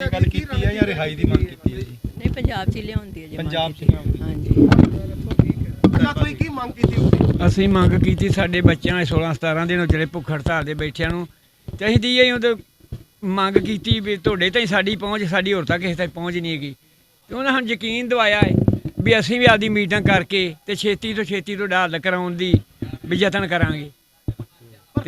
ਗੱਲ ਕੀਤੀ ਹੈ ਜਾਂ ਰਿਹਾਈ ਦੀ ਮੰਗ ਕੀਤੀ ਹੈ ਜੀ? ਨਹੀਂ ਪੰਜਾਬ 'ਚ ਹੀ ਲਿਆਉਂਦੀ ਹੈ ਜੀ ਪੰਜਾਬ 'ਚ। ਹਾਂਜੀ। ਅੱਛਾ ਤੁਸੀਂ ਕੀ ਮੰਗ ਕੀਤੀ ਸੀ ਅਸੀਂ ਮੰਗ ਕੀਤੀ ਸਾਡੇ ਬੱਚਿਆਂ ਦੇ 16 17 ਦਿਨ ਜਿਹੜੇ ਭੁੱਖ ਹੜਤਾਲ ਦੇ ਬੈਠਿਆਂ ਨੂੰ ਤੇ ਅਸੀਂ ਦੀ ਇਹ ਉਹਦੇ ਮੰਗ ਕੀਤੀ ਵੀ ਤੁਹਾਡੇ ਤਾਈਂ ਸਾਡੀ ਪਹੁੰਚ ਸਾਡੀ ਹੋਰ ਤੱਕ ਕਿਸੇ ਤੱਕ ਪਹੁੰਚ ਨਹੀਂ ਹੈਗੀ। ਤੇ ਉਹਨਾਂ ਸਾਨੂੰ ਯਕੀਨ ਦਿਵਾਇਆ ਹੈ ਵੀ ਅਸੀਂ ਵੀ ਆਦੀ ਮੀਟਿੰਗ ਕਰਕੇ ਤੇ ਛੇਤੀ ਤੋਂ ਛੇਤੀ ਤੋਂ ਹੱਲ ਕਰਾਉਣ ਦੀ ਵੀ ਯਤਨ ਕਰਾਂਗੇ।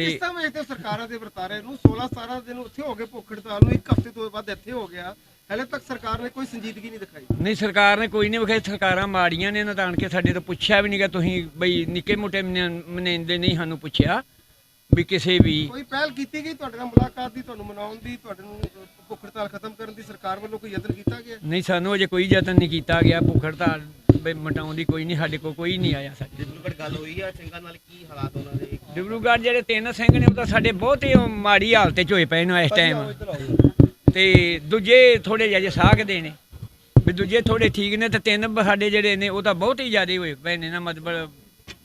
ਤੇ- ਕਿਸ ਤਰ੍ਹਾਂ ਹੋ ਸਰਕਾਰਾਂ ਦੇ ਵਰਤਾਰੇ ਨੂੰ 16 17 ਦਿਨ ਉੱਥੇ ਹੋ ਗਏ ਭੁੱਖ ਹੜਤਾਲ ਨੂੰ ਇੱਕ ਹਫ਼ਤੇ ਤੋਂ ਬਾਅਦ ਇੱਥੇ ਹੋ ਗਿਆ। ਹਲੇ ਤੱਕ ਸਰਕਾਰ ਨੇ ਕੋਈ ਸੰਜੀਦਗੀ ਨਹੀਂ ਦਿਖਾਈ। ਨਹੀਂ ਸਰਕਾਰ ਨੇ ਕੋਈ ਨਹੀਂ ਵਿਖਾਈ। ਸਰਕਾਰਾਂ ਮਾੜੀਆਂ ਨੇ ਇਹਨਾਂ ਤਾਂ ਕੇ ਸਾਡੇ ਤੋਂ ਪੁੱਛਿਆ ਵੀ ਨਹੀਂਗਾ ਤੁਸੀਂ ਬਈ ਨਿੱਕੇ ਮੋਟੇ ਮਨੇਂਦੇ ਨਹੀਂ ਸਾਨੂੰ ਪੁੱਛਿਆ ਵੀ ਕਿਸੇ ਵੀ ਕੋਈ ਪਹਿਲ ਕੀਤੀ ਗਈ ਤੁਹਾਡੇ ਨਾਲ ਮੁਲਾਕਾਤ ਦੀ ਤੁਹਾਨੂੰ ਮਨਾਉਣ ਦੀ ਤੁਹਾਡੇ ਨੂੰ ਭੁੱਖ ਹੜਤਾਲ ਖਤਮ ਕਰਨ ਦੀ ਸਰਕਾਰ ਵੱਲੋਂ ਕੋਈ ਯਤਨ ਕੀਤਾ ਗਿਆ? ਨਹੀਂ ਸਾਨੂੰ ਅਜੇ ਕੋਈ ਯਤਨ ਨਹੀਂ ਕੀਤਾ ਗਿਆ। ਭੁੱਖ ਹੜਤਾਲ ਵੀ ਮਟਾਉਣ ਦੀ ਕੋਈ ਨਹੀਂ ਸਾਡੇ ਕੋਲ ਕੋਈ ਨਹੀਂ ਆਇਆ ਸਾਡੇ। ਡਿਬਲੂਗੜ ਗੱਲ ਹੋਈ ਆ ਸਿੰਘਾਂ ਨਾਲ ਕੀ ਹਾਲਾਤ ਉਹਨਾਂ ਦੇ? ਡਿਬਰੂਗੜ੍ਹ ਜਿਹੜੇ ਤਿੰਨ ਸਿੰਘ ਨੇ ਉਹ ਤਾਂ ਸਾਡੇ ਬਹੁਤ ਹੀ ਮਾੜੀ ਹਾਲਤ 'ਚ ਹੋਏ ਪਏ ਨੇ ਇਸ ਟਾਈਮ ਤੇ ਦੂਜੇ ਥੋੜੇ ਜਿਹੇ ਸਾਖਦੇ ਨੇ। ਵੀ ਦੂਜੇ ਥੋੜੇ ਠੀਕ ਨੇ ਤੇ ਤਿੰਨ ਸਾਡੇ ਜਿਹੜੇ ਨੇ ਉਹ ਤਾਂ ਬਹੁਤ ਹੀ ਜ਼ਿਆਦਾ ਹੋਏ ਪਏ ਨੇ ਨਾ ਮਤਲਬ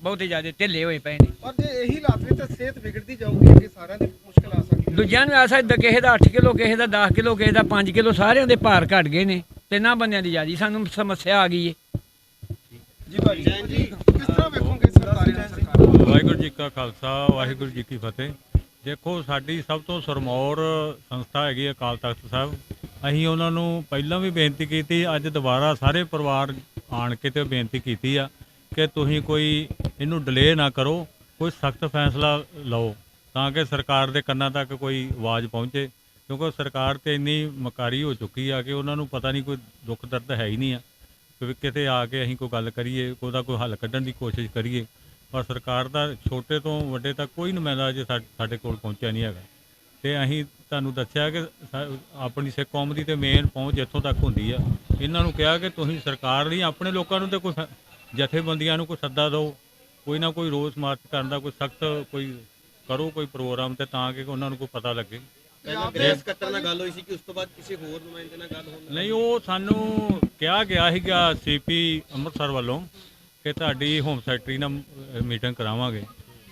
ਬਹੁਤ ਹੀ ਜ਼ਿਆਦਾ ਢਿੱਲੇ ਹੋਏ ਪਏ ਨੇ। ਔਰ ਜੇ ਇਹੀ ਹਾਲਾਤ ਵਿੱਚ ਤਾਂ ਸਿਹਤ ਵਿਗੜਦੀ ਜਾਊਗੀ ਅੱਗੇ ਸਾਰਿਆਂ ਦੀ ਮੁਸ਼ਕਲ ਆ ਸਕਦੀ ਹੈ। ਦੂਜਿਆਂ ਨੂੰ ਆ ਸਕਦਾ ਕਿਸੇ ਦਾ 8 ਕਿਲੋ ਕਿਸੇ ਦਾ 10 ਕਿਲੋ ਕਿਸੇ ਦਾ 5 ਕਿਲੋ ਸਾਰਿਆਂ ਦੇ ਭਾਰ ਘਟ ਗਏ ਨੇ। ਤਿੰਨਾਂ ਬੰਦਿਆਂ ਦੀ ਜਿਆਦੀ ਸਾਨੂੰ ਸਮੱਸਿਆ ਆ ਗਈ ਏ। ਜੀ ਭਾਜੀ। ਜੀ ਕਿਸ ਤਰ੍ਹਾਂ ਵੇਖੋਗੇ ਸਰਕਾਰੀ ਸਰਕਾਰ? ਵਾਹਿਗੁਰੂ ਜੀ ਕਾ ਖਾਲਸਾ ਵਾਹਿਗੁਰੂ ਜੀ ਕੀ ਫਤਿਹ। ਦੇਖੋ ਸਾਡੀ ਸਭ ਤੋਂ ਸਰਮੌਰ ਸੰਸਥਾ ਹੈਗੀ ਅਕਾਲ ਤਖਤ ਸਾਹਿਬ। ਅਸੀਂ ਉਹਨਾਂ ਨੂੰ ਪਹਿਲਾਂ ਵੀ ਬੇਨਤੀ ਕੀਤੀ ਅੱਜ ਦੁਬਾਰਾ ਸਾਰੇ ਪਰਿਵਾਰ ਆਣ ਕੇ ਤੇ ਬੇਨਤੀ ਕੀਤੀ ਆ ਕਿ ਤੁਸੀਂ ਕੋਈ ਇਹਨੂੰ ਡਿਲੇ ਨਾ ਕਰੋ ਕੋਈ ਸਖਤ ਫੈਸਲਾ ਲਓ ਤਾਂ ਕਿ ਸਰਕਾਰ ਦੇ ਕੰਨਾਂ ਤੱਕ ਕੋਈ ਆਵਾਜ਼ ਪਹੁੰਚੇ। ਕਿਉਂਕਿ ਸਰਕਾਰ ਤੇ ਇੰਨੀ ਮਕਾਰੀ ਹੋ ਚੁੱਕੀ ਆ ਕਿ ਉਹਨਾਂ ਨੂੰ ਪਤਾ ਨਹੀਂ ਕੋਈ ਦੁੱਖ ਦਰਦ ਹੈ ਹੀ ਨਹੀਂ ਆ। ਕਿਤੇ ਆ ਕੇ ਅਸੀਂ ਕੋਈ ਗੱਲ ਕਰੀਏ, ਉਹਦਾ ਕੋਈ ਹੱਲ ਕੱਢਣ ਦੀ ਕੋਸ਼ਿਸ਼ ਕਰੀਏ, ਪਰ ਸਰਕਾਰ ਦਾ ਛੋਟੇ ਤੋਂ ਵੱਡੇ ਤੱਕ ਕੋਈ ਨੁਮਾਇੰਦਾ ਅਜੇ ਸਾਡੇ ਕੋਲ ਪਹੁੰਚਿਆ ਨਹੀਂ ਹੈਗਾ। ਤੇ ਅਸੀਂ ਤੁਹਾਨੂੰ ਦੱਸਿਆ ਕਿ ਸਾ- ਆਪਣੀ ਸਿੱਖ ਕੌਮ ਦੀ ਤੇ ਮੇਨ ਪਹੁੰਚ ਇੱਥੋਂ ਤੱਕ ਹੁੰਦੀ ਆ। ਇਹਨਾਂ ਨੂੰ ਕਿਹਾ ਕਿ ਤੁਸੀਂ ਸਰਕਾਰ ਲਈ ਆਪਣੇ ਲੋਕਾਂ ਨੂੰ ਤੇ ਕੋਈ ਜਥੇਬੰਦੀਆਂ ਨੂੰ ਕੋਈ ਸੱਦਾ ਦਿਓ। ਕੋਈ ਨਾ ਕੋਈ ਰੋਸ ਮਾਰਚ ਕਰਨ ਦਾ ਕੋਈ ਸਖਤ ਕੋਈ ਕਰੋ ਕੋਈ ਪ੍ਰੋਗਰਾਮ ਤੇ ਤਾਂ ਕਿ ਉਹਨਾਂ ਨੂੰ ਕੋਈ ਪਤਾ ਲੱਗੇ। ਪਹਿਲਾਂ ਗ੍ਰੇਸ ਸਕੱਤਰ ਨਾਲ ਗੱਲ ਹੋਈ ਸੀ ਕਿ ਉਸ ਤੋਂ ਬਾਅਦ ਕਿਸੇ ਹੋਰ ਨੁਮਾਇੰਦੇ ਨਾਲ ਗੱਲ ਹੋਣ ਨਹੀਂ ਉਹ ਸਾਨੂੰ ਕਿਹਾ ਗਿਆ ਸੀਗਾ ਸੀਪੀ ਅੰਮ੍ਰਿਤਸਰ ਵੱਲੋਂ ਕਿ ਤੁਹਾਡੀ ਹੋਮ ਸੈਕਟਰੀ ਨਾਲ ਮੀਟਿੰਗ ਕਰਾਵਾਂਗੇ।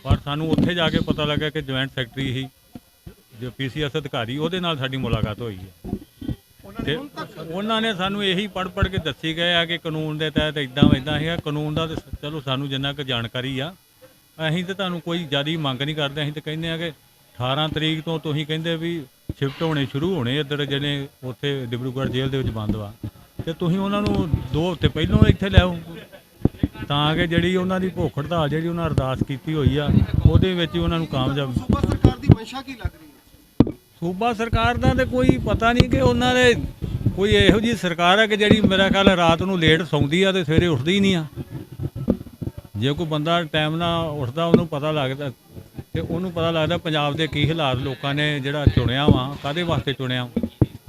ਪਰ ਸਾਨੂੰ ਉੱਥੇ ਜਾ ਕੇ ਪਤਾ ਲੱਗਾ ਕਿ ਜੁਆਇੰਟ ਸੈਕਟਰੀ ਹੀ ਜੋ ਪੀਸੀਐਸ ਅਧਿਕਾਰੀ ਉਹਦੇ ਨਾਲ ਸਾਡੀ ਮੁਲਾਕਾਤ ਹੋਈ ਹੈ। ਤੇ ਉਹਨਾਂ ਨੇ ਸਾਨੂੰ ਇਹੀ ਪੜ ਪੜ ਕੇ ਦੱਸੀ ਗਏ ਆ ਕਿ ਕਾਨੂੰਨ ਦੇ ਤਹਿਤ ਇਦਾਂ ਇਦਾਂ ਹੈਗਾ ਕਾਨੂੰਨ ਦਾ ਤੇ ਚਲੋ ਸਾਨੂੰ ਜਿੰਨਾ ਕੁ ਜਾਣਕਾਰੀ ਆ ਅਸੀਂ ਤੇ ਤੁਹਾਨੂੰ ਕੋਈ ਜ਼ਿਆਦੀ ਮੰਗ ਨਹੀਂ ਕਰਦੇ। ਅਸੀਂ ਤੇ ਕਹਿੰਦੇ ਆ ਕਿ 18 ਤਰੀਕ ਤੋਂ ਤੁਸੀਂ ਕਹਿੰਦੇ ਵੀ ਸ਼ਿਫਟ ਹੋਣੇ ਸ਼ੁਰੂ ਹੋਣੇ ਇੱਧਰ ਜਿਹੜੇ ਉੱਥੇ ਡਿਬਰੂਗੜ੍ਹ ਜੇਲ੍ਹ ਦੇ ਵਿੱਚ ਬੰਦ ਵਾ। ਤੇ ਤੁਸੀਂ ਉਹਨਾਂ ਨੂੰ ਦੋ ਹਫ਼ਤੇ ਪਹਿਲਾਂ ਇੱਥੇ ਲਿਆਓ ਤਾਂ ਕਿ ਜਿਹੜੀ ਉਹਨਾਂ ਦੀ ਭੁੱਖ ਹੜਤਾਲ ਜਿਹੜੀ ਉਹਨਾਂ ਅਰਦਾਸ ਕੀਤੀ ਹੋਈ ਆ ਉਹਦੇ ਵਿੱਚ ਹੀ ਉਹਨਾਂ ਨੂੰ ਕਾਮਯਾਬ ਸੂਬਾ ਸਰਕਾਰ ਦੀ ਮਨਸ਼ਾ ਕੀ ਲੱਗ ਰਹੀ ਹੈ? ਸੂਬਾ ਸਰਕਾਰ ਦਾ ਤੇ ਕੋਈ ਪਤਾ ਨਹੀਂ ਕਿ ਉਹਨਾਂ ਦੇ ਕੋਈ ਇਹੋ ਜੀ ਸਰਕਾਰ ਹੈ ਕਿ ਜਿਹੜੀ ਮੇਰਾ ਖਿਆਲ ਰਾਤ ਨੂੰ ਲੇਟ ਸੌਂਦੀ ਆ ਤੇ ਸਵੇਰੇ ਉੱਠਦੀ ਨਹੀਂ ਆ। ਜੇ ਕੋਈ ਬੰਦਾ ਟਾਈਮ ਨਾਲ ਉੱਠਦਾ ਉਹਨੂੰ ਪਤਾ ਲੱਗਦਾ ਤੇ ਉਹਨੂੰ ਪਤਾ ਲੱਗਦਾ ਪੰਜਾਬ ਦੇ ਕੀ ਹਾਲਾਤ ਲੋਕਾਂ ਨੇ ਜਿਹੜਾ ਚੁਣਿਆ ਵਾ ਕਾਦੇ ਵਾਸਤੇ ਚੁਣਿਆ?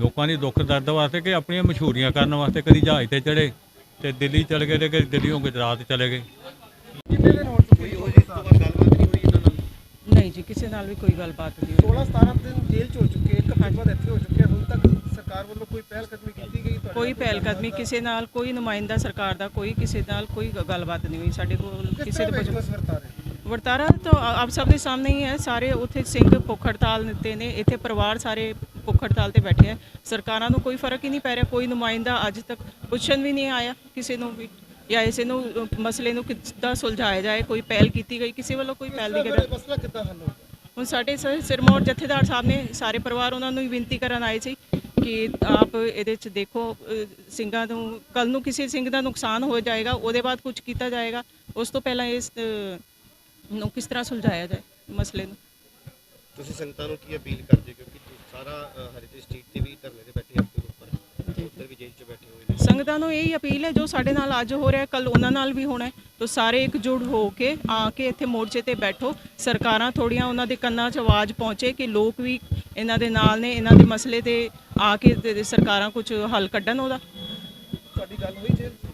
ਲੋਕਾਂ ਦੀ ਦੁੱਖ ਦਰਦ ਵਾਸਤੇ ਕਿ ਆਪਣੀਆਂ ਮਸ਼ਹੂਰੀਆਂ ਕਰਨ ਵਾਸਤੇ ਕਦੀ ਜਹਾਜ਼ ਤੇ ਚੜੇ ਤੇ ਦਿੱਲੀ ਚਲੇ ਗਏ ਤੇ ਕਦੀ ਦਿੱਲੀੋਂ ਗੁਜਰਾਤ ਚਲੇ ਗਏ? ਕਿੰਨੇ ਦਿਨ ਹੋ ਚੁੱਕੇ ਹੋ ਗੱਲਬਾਤ ਨਹੀਂ ਹੋਈ ਇਹਨਾਂ ਨਾਲ ਨਹੀਂ ਜੀ ਕਿਸੇ ਨਾਲ ਵੀ ਕੋਈ ਗੱਲਬਾਤ ਨਹੀਂ ਹੋਈ। 16 17 ਦਿਨ ਜੇਲ੍ਹ ਚ ਹੋ ਚੁੱਕੇ ਇੱਕ ਹਫ਼ਤੇ ਬਾਅਦ ਇੱਥੇ ਹੋ ਚੁੱਕੇ ਹੁਣ ਤੱਕ ਸਰਕਾਰ ਵੱਲੋਂ ਕੋਈ ਪਹਿਲ ਕਦਮੀ ਕੀਤੀ ਗਈ ਤੁਹਾਡੇ ਕੋਈ ਪਹਿਲ ਕਦਮੀ ਕਿਸੇ ਨਾਲ ਕੋਈ ਨੁਮਾਇੰਦਾ ਸਰਕਾਰ ਦਾ ਕੋਈ ਕਿਸੇ ਨਾਲ ਕੋਈ ਗੱਲਬਾਤ ਨਹੀਂ ਹੋਈ। ਸਾਡੇ ਕੋਲ ਕਿਸ ਦੇ ਵਰਤਾਰੇ ਵਰਤਾਰਾ ਤਾਂ ਆ- ਆਪ ਸਭ ਦੇ ਸਾਹਮਣੇ ਹੀ ਹੈ। ਸਾਰੇ ਉੱਥੇ ਸਿੰਘ ਭੁੱਖ ਹੜਤਾਲ ਦਿੱਤੇ ਨੇ। ਇੱਥੇ ਪਰਿਵਾਰ ਸਾਰੇ ਭੁੱਖ ਹੜਤਾਲ ਤੇ ਬੈਠੇ ਹੈ। ਸਰਕਾਰਾਂ ਨੂੰ ਕੋਈ ਫ਼ਰਕ ਹੀ ਨਹੀਂ ਪੈ ਰਿਹਾ। ਕੋਈ ਨੁਮਾਇੰਦਾ ਅੱਜ ਤੱਕ ਪੁੱਛਣ ਵੀ ਨਹੀਂ ਆਇਆ ਕਿਸੇ ਨੂੰ ਵੀ ਜਾਂ ਇਸੇ ਨੂੰ ਮਸਲੇ ਨੂੰ ਕਿੱਦਾਂ ਸੁਲਝਾਇਆ ਜਾਏ। ਕੋਈ ਪਹਿਲ ਕੀਤੀ ਗਈ। ਕਿਸੇ ਵੱਲੋਂ ਕੋਈ ਪਹਿਲ ਨਹੀਂ ਕੀਤੀ ਮਸਲਾ ਕਿੱਦਾਂ ਹੱਲ ਹੋਊਗਾ ਹੁਣ ਸਾਡੇ ਸਿਰਮੌਰ ਜਥੇਦਾਰ ਸਾਹਿਬ ਨੇ ਸਾਰੇ ਪਰਿਵਾਰ ਉਹਨਾਂ ਨੂੰ ਬੇਨਤੀ ਕਰਨ ਆਏ ਸੀ ਕਿ ਆਪ ਇਹਦੇ ਚ ਦੇਖੋ ਸਿੰਘਾਂ ਨੂੰ ਕੱਲ ਨੂੰ ਕਿਸੇ ਸਿੰਘ ਦਾ ਨੁਕਸਾਨ ਹੋ ਜਾਏਗਾ ਉਹਦੇ ਬਾਅਦ ਕੁਝ ਕੀਤਾ ਜਾਏਗਾ। ਉਸ ਤੋਂ ਪਹਿਲਾਂ ਇਸ ਨੂੰ ਕਿਸ ਤਰ੍ਹਾਂ ਸੁਲਝਾਇਆ ਜਾਏ ਮਸਲੇ ਨੂੰ? ਤੁਸੀਂ ਸੰਗਤਾਂ ਨੂੰ ਕੀ ਅਪੀਲ ਕਰਦੇ? ਕਿਉਂਕਿ ਸਾਰਾ ਹਰਿਤੇ ਸਟਰੀਟ ਤੇ ਵੀ ਧਰਨੇ ਤੇ ਬੈਠੇ ਦੇ ਉੱਪਰ। ਉੱਧਰ ਵੀ ਜੇਲ੍ਹ 'ਚ ਬੈਠੇ ਹੋਏ ਨੇ। ਸੰਗਤਾਂ ਨੂੰ ਇਹੀ ਅਪੀਲ ਹੈ ਜੋ ਸਾਡੇ ਨਾਲ ਅੱਜ ਹੋ ਰਿਹਾ ਕੱਲ ਉਹਨਾਂ ਨਾਲ ਵੀ ਹੋਣਾ ਹੈ। ਤਾਂ ਸਾਰੇ ਇਕਜੁੱਟ ਹੋ ਕੇ ਆ ਕੇ ਇੱਥੇ ਮੋਰਚੇ ਤੇ ਬੈਠੋ। ਸਰਕਾਰਾਂ ਥੋੜੀਆਂ ਉਹਨਾਂ ਦੇ ਕੰਨਾਂ 'ਚ ਆਵਾਜ਼ ਪਹੁੰਚੇ ਕਿ ਲੋਕ ਵੀ ਇਹਨਾਂ ਦੇ ਨਾਲ ਨੇ ਇਹਨਾਂ ਦੇ ਮਸਲੇ ਤੇ ਆ ਕੇ ਸਰਕਾਰਾਂ ਕੁਝ ਹੱਲ ਕੱਢਣ ਉਹਦਾ। ਤੁਹਾਡੀ ਗੱਲ ਹੋਈ ਜੇਲ੍ਹ 'ਚ?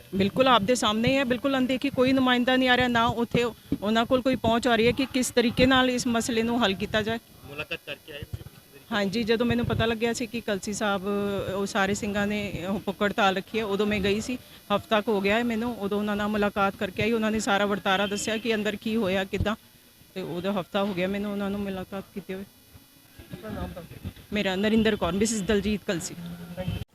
ਬਿਲਕੁਲ ਆਪਦੇ ਸਾਹਮਣੇ ਹੀ ਹੈ ਬਿਲਕੁਲ ਅਣਦੇਖੀ ਕੋਈ ਨੁਮਾਇੰਦਾ ਨਹੀਂ ਆ ਰਿਹਾ ਨਾ ਉੱਥੇ ਉਹਨਾਂ ਕੋਲ ਕੋਈ ਪਹੁੰਚ ਆ ਰਹੀ ਹੈ ਕਿ ਕਿਸ ਤਰੀਕੇ ਨਾਲ ਇਸ ਮਸਲੇ ਨੂੰ ਹੱਲ ਕੀਤਾ ਜਾਏ। ਮੁਲਾਕਾਤ ਕਰਕੇ ਆਏ? ਹਾਂਜੀ ਜਦੋਂ ਮੈਨੂੰ ਪਤਾ ਲੱਗਿਆ ਸੀ ਕਿ ਕਲਸੀ ਸਾਹਿਬ ਉਹ ਸਾਰੇ ਸਿੰਘਾਂ ਨੇ ਹੜਤਾਲ ਰੱਖੀ ਹੈ ਉਦੋਂ ਮੈਂ ਗਈ ਸੀ। ਹਫ਼ਤਾ ਕੁ ਹੋ ਗਿਆ ਹੈ ਮੈਨੂੰ ਉਦੋਂ ਉਹਨਾਂ ਨਾਲ ਮੁਲਾਕਾਤ ਕਰਕੇ ਆਈ। ਉਹਨਾਂ ਨੇ ਸਾਰਾ ਵਰਤਾਰਾ ਦੱਸਿਆ ਕਿ ਅੰਦਰ ਕੀ ਹੋਇਆ ਕਿਦਾਂ। ਤੇ ਉਹਦਾ ਹਫ਼ਤਾ ਹੋ ਗਿਆ ਮੈਨੂੰ ਉਹਨਾਂ ਨੂੰ ਮੁਲਾਕਾਤ ਕੀਤੇ ਹੋਏ ਮੇਰਾ ਨਰਿੰਦਰ ਕੌਰ ਮਿਸਿਸ ਦਲਜੀਤ ਕਲਸੀ।